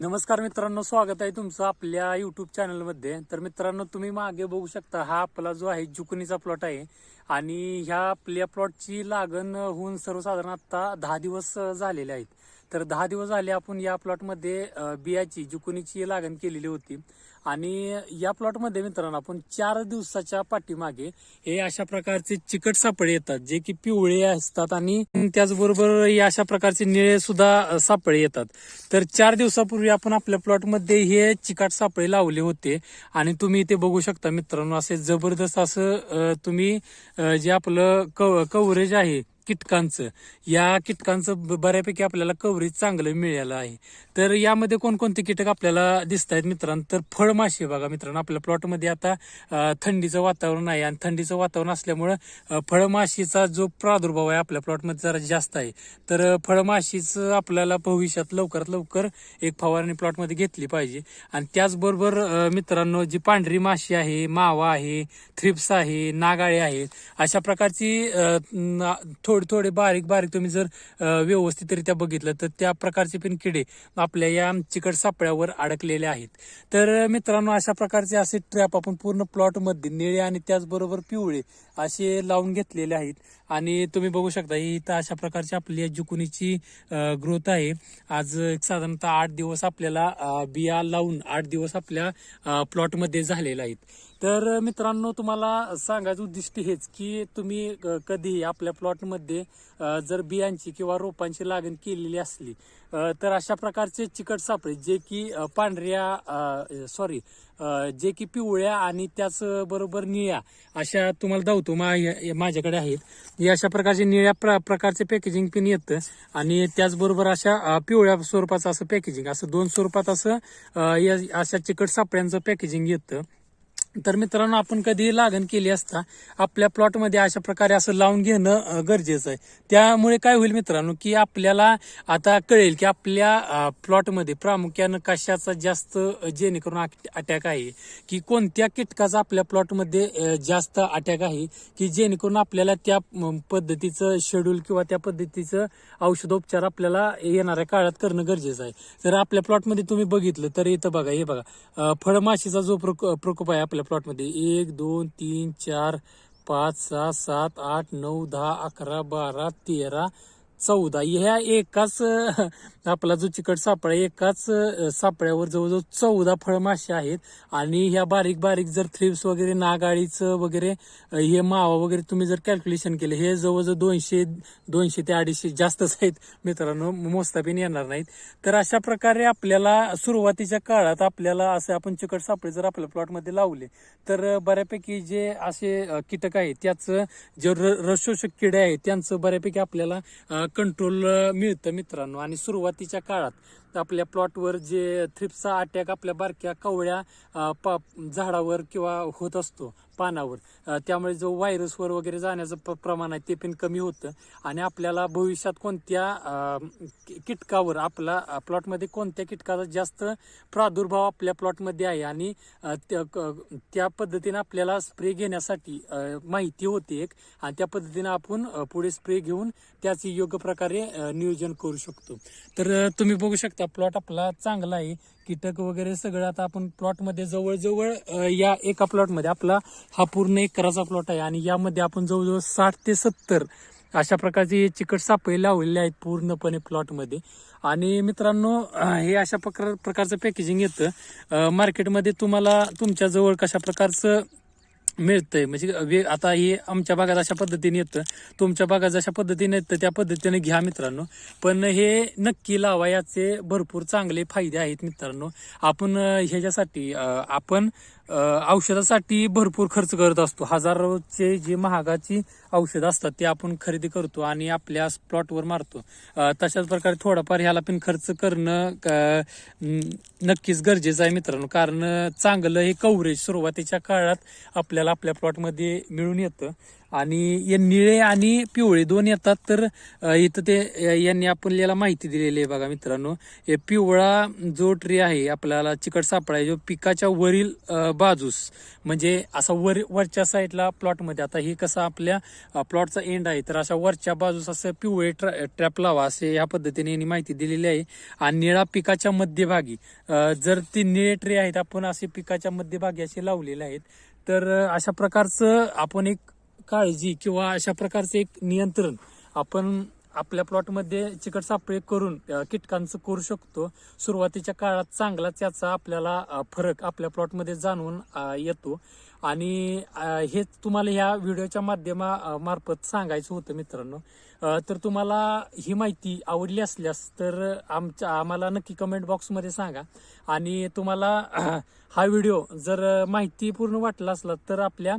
नमस्कार मित्रांनो स्वागत आहे तुमचं आपल्या युट्यूब चॅनलमध्ये तर मित्रांनो तुम्ही मागे बघू शकता हा आपला जो आहे जुकनीचा प्लॉट आहे. आणि ह्या आपल्या प्लॉटची लागण होऊन सर्वसाधारण आता दहा दिवस झालेले आहेत. तर दहा दिवस झाले आपण या प्लॉटमध्ये बियाची जुकुनीची लागण केलेली होती. आणि या प्लॉटमध्ये मित्रांनो आपण चार दिवसाच्या पाठीमागे हे अशा प्रकारचे चिकट सापळे येतात जे की पिवळे असतात आणि त्याचबरोबर या अशा प्रकारचे निळे सुद्धा सापळे येतात. तर चार दिवसापूर्वी आपण आपल्या प्लॉटमध्ये हे चिकट सापळे लावले होते आणि तुम्ही इथे बघू शकता मित्रांनो असे जबरदस्त असं तुम्ही जे आपलं कव्हरेज आहे कीटकांचं. या कीटकांचं ब- बऱ्यापैकी आपल्याला कव्हरेज चांगलं मिळालं आहे. तर यामध्ये कोणकोणते कीटक आपल्याला दिसत आहेत मित्रांनो? तर फळमाशी बघा मित्रांनो. आपल्या प्लॉटमध्ये आता थंडीचं वातावरण आहे आणि थंडीचं वातावरण असल्यामुळं फळमाशीचा जो प्रादुर्भाव आहे आपल्या प्लॉटमध्ये जरा जास्त आहे. तर फळमाशीचं आपल्याला भविष्यात लवकरात लवकर एक फवारणी प्लॉटमध्ये घेतली पाहिजे. आणि त्याचबरोबर मित्रांनो जी पांढरी माशी आहे मावा आहे थ्रिप्स आहे नागाळे आहेत अशा प्रकारची थोडी थोडे थोडे बारीक बारीक तुम्ही जर व्यवस्थितरित्या बघितलं तर त्या प्रकारचे पण किडे आपल्या या चिकट सापळ्यावर अडकलेले आहेत. तर मित्रांनो अशा प्रकारचे असे ट्रॅप आपण पूर्ण प्लॉटमध्ये निळे आणि त्याचबरोबर पिवळे असे लावून घेतलेले आहेत. आणि तुम्ही बघू शकता ही इथं अशा प्रकारची आपली जुकुनीची ग्रोथ आहे. आज एक साधारणतः आठ दिवस आपल्याला बिया लावून आठ दिवस आपल्या प्लॉटमध्ये झालेले आहेत. तर मित्रांनो तुम्हाला सांगायचं उद्दिष्ट हेच की तुम्ही अं, कधीही आपल्या प्लॉटमध्ये जर बियांची किंवा रोपांची लागण केलेली असली तर अशा प्रकारचे चिकट सापळे जे की पांढऱ्या सॉरी जे की पिवळ्या आणि त्याचबरोबर निळ्या अशा तुम्हाला दावतो मा माझ्याकडे आहेत. हे अशा प्रकारचे निळ्या प्र प्रकारचे पॅकेजिंग पिन येतं आणि त्याचबरोबर अशा पिवळ्या स्वरूपाचं असं पॅकेजिंग असं दोन स्वरूपात असं अशा चिकट सापळ्यांचं पॅकेजिंग येतं. तर मित्रांनो आपण कधी लागण केली असता आपल्या प्लॉटमध्ये अशा प्रकारे असं लावून घेणं गरजेचं आहे. त्यामुळे काय होईल मित्रांनो की आपल्याला आता कळेल की आपल्या प्लॉटमध्ये प्रामुख्यानं कशाचा जास्त जेणेकरून अटॅक आहे की कोणत्या कीटकाचा आपल्या प्लॉटमध्ये जास्त अटॅक आहे की जेणेकरून आपल्याला त्या पद्धतीचं शेड्यूल किंवा त्या पद्धतीचं औषधोपचार आपल्याला येणाऱ्या काळात करणं गरजेचं आहे. जर आपल्या प्लॉटमध्ये तुम्ही बघितलं तर इथं बघा हे बघा फळमाशीचा जो प्रको- प्रकोप आहे आपल्या प्लॉटमध्ये एक दोन तीन चार पाच सहा सात आठ नऊ दहा अकरा बारा तेरा चौदा. ह्या एकाच आपला जो चिकट सापळा आहे, एकाच सापळ्यावर जवळजवळ चौदा फळमाशी आहेत. आणि ह्या बारीक बारीक जर थ्रिप्स वगैरे नागाळीचं वगैरे हे मावा वगैरे तुम्ही जर कॅल्क्युलेशन केलं हे जवळजवळ दोनशे दोनशे ते अडीचशे जास्तच आहेत. मित्रांनो मोस्ताबीन येणार नाहीत. तर अशा प्रकारे आपल्याला सुरुवातीच्या काळात आपल्याला असे आपण चिकट सापळे जर आपल्या प्लॉटमध्ये लावले तर बऱ्यापैकी जे असे कीटक आहेत त्याचं जे र- किडे आहेत त्यांचं बऱ्यापैकी आपल्याला कंट्रोल मिळतं मित्रांनो. आणि सुरुवातीच्या काळात आपल्या प्लॉटवर जे थ्रिप्सचा अटॅक आपल्या बारक्या कवळ्या पा- झाडावर किंवा होत असतो पानावर. त्यामुळे जो व्हायरसवर वगैरे जाण्याचं प- प्रमाण आहे ते पण कमी होतं. आणि आपल्याला भविष्यात कोणत्या किटकावर कीटकावर आपला प्लॉटमध्ये कोणत्या कीटकाचा जास्त प्रादुर्भाव आपल्या प्लॉटमध्ये आहे आणि त्या क- त्या पद्धतीने आपल्याला स्प्रे घेण्यासाठी माहिती होते एक. आणि त्या पद्धतीने आपण पुढे स्प्रे घेऊन त्याचे योग्य प्रकारे नियोजन करू शकतो. तर तुम्ही बघू शकता त्या प्लॉट आपला चांगला आहे. कीटक वगैरे सगळं आता आपण प्लॉटमध्ये जवळजवळ या एका प्लॉटमध्ये आपला हा पूर्ण एकराचा प्लॉट आहे. आणि यामध्ये आपण जवळजवळ साठ ते सत्तर अशा प्रकारचे चिकट सापळे लावलेले आहेत पूर्णपणे प्लॉटमध्ये आणि मित्रांनो हे अशा प्रकार प्रकारचं पॅकेजिंग येतं. मार्केटमध्ये तुम्हाला तुमच्याजवळ कशा प्रकारचं मिळतंय. म्हणजे वे- आता हे आमच्या भागात अशा पद्धतीने येतं. तुमच्या भागात जशा पद्धतीने येतं त्या पद्धतीने घ्या मित्रांनो. पण हे नक्की लावा याचे भरपूर चांगले फायदे आहेत मित्रांनो. आपण ह्याच्यासाठी आपण औषधासाठी भरपूर खर्च करत असतो. हजारोचे जे महागाची औषधं असतात ते आपण खरेदी करतो आणि आपल्या प्लॉटवर मारतो. तशाच प्रकारे थोडाफार ह्याला पण खर्च करणं नक्कीच गरजेचं आहे मित्रांनो. कारण चांगलं हे कव्हरेज सुरुवातीच्या काळात आपल्याला आपल्या प्लॉटमध्ये मिळून येतं. आणि या निळे आणि पिवळे दोन येतात तर इथं ते यांनी आपल्याला माहिती दिलेली आहे बघा मित्रांनो. हे पिवळा जो ट्री आहे आपल्याला चिकट सापळा आहे जो पिकाच्या वरील बाजूस म्हणजे असा वर वरच्या साईडला प्लॉटमध्ये. आता हे कसं आपल्या प्लॉटचा एंड आहे तर अशा वरच्या बाजूस असं पिवळे ट्रॅ ट्रॅप लावा असे या पद्धतीने यांनी माहिती दिलेली आहे. आणि निळा पिकाच्या मध्यभागी जर ती निळे ट्रे आहेत आपण असे पिकाच्या मध्यभागी असे लावलेले आहेत तर अशा प्रकारचं आपण एक काळजी किंवा अशा प्रकारचं एक नियंत्रण आपण आपल्या प्लॉटमध्ये चिकट सापळे करून कीटकांचं करू शकतो. सुरुवातीच्या काळात चांगलाच याचा आपल्याला फरक आपल्या प्लॉटमध्ये जाणवून येतो. आणि हे तुम्हाला ह्या व्हिडिओच्या माध्यमा मार्फत सांगायचं होतं मित्रांनो. तर तुम्हाला ही माहिती आवडली असल्यास तर आमच्या आम्हाला नक्की कमेंट बॉक्समध्ये सांगा. आणि तुम्हाला हा व्हिडिओ जर माहिती माहितीपूर्ण वाटला असला तर आपल्या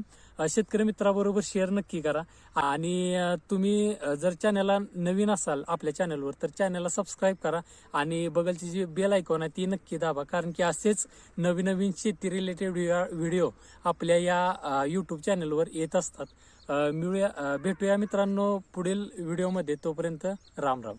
शेतकरी मित्राबरोबर शेअर नक्की करा. आणि तुम्ही जर चॅनलला नवीन असाल आपल्या चॅनलवर तर चॅनलला सबस्क्राईब करा आणि बगलची जी बेल आयकॉन आहे ती नक्की दाबा. कारण की असेच नवीन नवीन शेती रिलेटेड व्हिडिओ आपल्या या यूट्यूब चॅनलवर येत असतात. मिळूया भेटूया मित्रांनो पुढील व्हिडिओमध्ये. तोपर्यंत राम राम.